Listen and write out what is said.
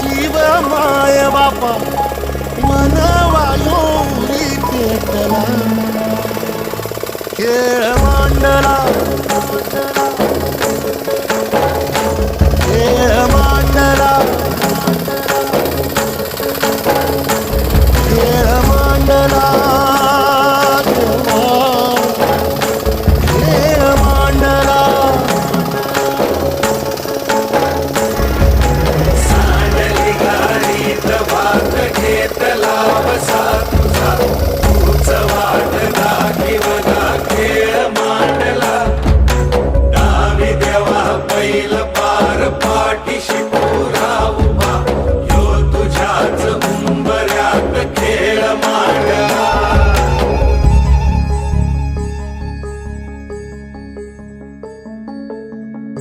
जीव माय बापा मन वायोरी खेळ मांडला